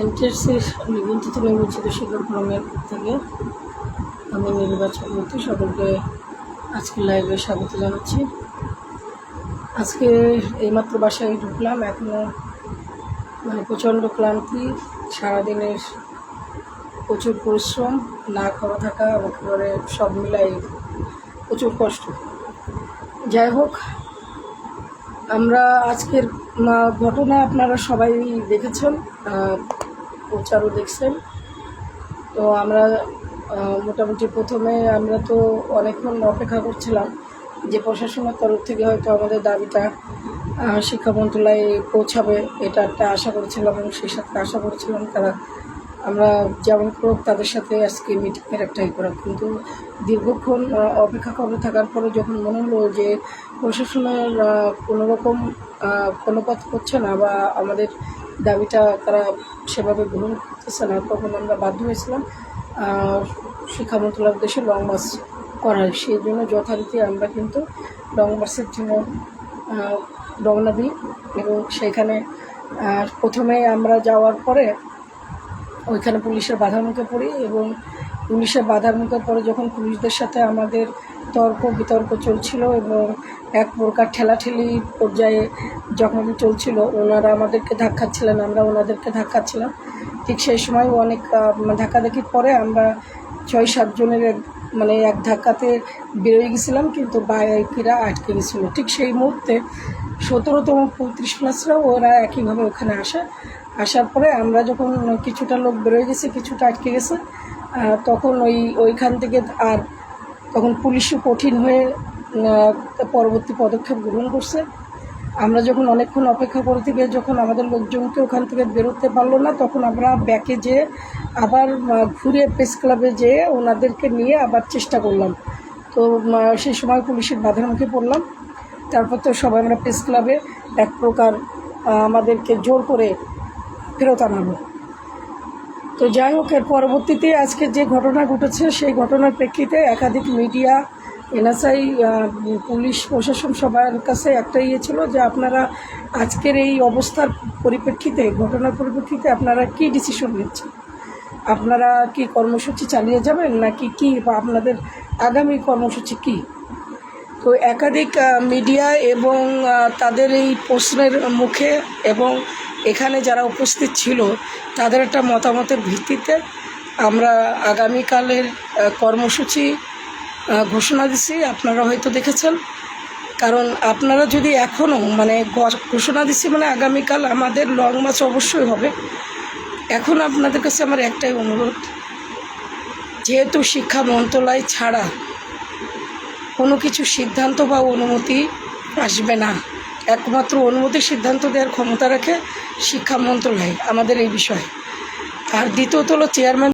এনটিএসসির নিবন্ধিত নির্বাচিত শিক্ষক ফোরামের থেকে আমি নির্বাচন করতে সকলকে আজকে লাইভে স্বাগত জানাচ্ছি। আজকে এইমাত্র বাসায় ঢুকলাম এখনও মানে প্রচণ্ড ক্লান্তি, সারাদিনের প্রচুর পরিশ্রম, না খাওয়া থাকা, একেবারে সব মিলাই প্রচুর কষ্ট। যাই হোক আমরা আজকের ঘটনা আপনারা সবাই দেখেছেন প্রচারও দেখছেন। তো আমরা মোটামুটি প্রথমে আমরা তো অনেকক্ষণ অপেক্ষা করছিলাম যে প্রশাসনের তরফ থেকে হয়তো আমাদের দাবিটা শিক্ষা মন্ত্রণালয়ে পৌঁছাবে। এটা একটা আশা করেছিলাম এবং সেই সাথে আশা করেছিলাম তারা আমরা যেমন করুক তাদের সাথে আজকে মিটিংয়ের একটা একটাই করা কিন্তু দীর্ঘক্ষণ অপেক্ষা করে থাকার পরে যখন মনে হলো যে প্রশাসনের কোনো রকম করছে না বা আমাদের দাবিটা তারা সেভাবে গ্রহণ করতেছে না, তখন আমরা বাধ্য হয়েছিলাম শিক্ষা মন্ত্রণালয়ের উদ্দেশ্যে লং মার্চ করার। সেই জন্য যথারীতি আমরা কিন্তু লং মার্চের জন্য রওনা দিই এবং সেখানে প্রথমে আমরা যাওয়ার পরে ওইখানে পুলিশের বাধার মুখে পড়ি এবং পুলিশের বাধার মুখে পড়ে যখন পুলিশদের সাথে আমাদের তর্ক বিতর্ক চলছিল এবং এক প্রকার ঠেলাঠেলি পর্যায়ে যখন চলছিল ওনারা আমাদেরকে ধাক্কাচ্ছিলেন আমরা ওনাদেরকে ধাক্কাচ্ছিলাম। ঠিক সেই সময় অনেক আহ, ধাক্কাধাক্কির পরে আমরা ছয় সাতজনের এক মানে এক ধাক্কাতে বেরোয় গেছিলাম কিন্তু বাইকিরা আটকে গেছিল। ঠিক সেই মুহূর্তে সতেরোতম পঁয়ত্রিশ ক্লাসরাও ওরা একইভাবে ওখানে আসে। আসার পরে আমরা যখন কিছুটা লোক বেরোয় গেছি, কিছুটা আটকে গেছে তখন ওই, ওইখান থেকে আর তখন পুলিশও কঠিন হয়ে পরবর্তী পদক্ষেপ গ্রহণ করছে। আমরা যখন অনেকক্ষণ অপেক্ষা করে থেকে যখন আমাদের লোকজনকে ওখান থেকে বেরোতে পারল না, তখন আমরা ব্যাকে যেয়ে আবার ঘুরে প্রেস ক্লাবে যেয়ে ওনাদেরকে নিয়ে আবার চেষ্টা করলাম। তো সেই সময় পুলিশের বাধার মুখে পড়লাম। তারপর তো সবাই আমরা প্রেস ক্লাবে এক প্রকার আমাদেরকে জোর করে ফেরত আনাবো। তো যাই হোক, এর পরবর্তীতে আজকে যে ঘটনা ঘটেছে, সেই ঘটনার প্রেক্ষিতে একাধিক মিডিয়া এনএসআই পুলিশ, প্রশাসন সবার কাছে একটা ইয়ে ছিল যে আপনারা আজকের এই অবস্থার পরিপ্রেক্ষিতে, ঘটনার পরিপ্রেক্ষিতে আপনারা কি ডিসিশন নিচ্ছেন? আপনারা কি কর্মসূচি চালিয়ে যাবেন নাকি কি বা আপনাদের আগামী কর্মসূচি কী? তো একাধিক মিডিয়া এবং তাদের এই প্রশ্নের মুখে এবং এখানে যারা উপস্থিত ছিল, তাদের একটা মতামতের ভিত্তিতে আমরা আগামীকালের কর্মসূচি ঘোষণা দিছি। আপনারা হয়তো দেখেছেন। কারণ আপনারা যদি এখনও মানে ঘোষণা দিছি মানে আগামীকাল আমাদের লং মার্চ অবশ্যই হবে। এখন আপনাদের কাছে আমার একটাই অনুরোধ। যেহেতু শিক্ষা মন্ত্রণালয় ছাড়া কোনো কিছু সিদ্ধান্ত বা অনুমতি আসবে না। একমাত্র অনুমতি সিদ্ধান্ত দেওয়ার ক্ষমতা রাখে শিক্ষা মন্ত্রণালয় আমাদের এই বিষয়ে। আর দ্বিতীয়ত হলো চেয়ারম্যান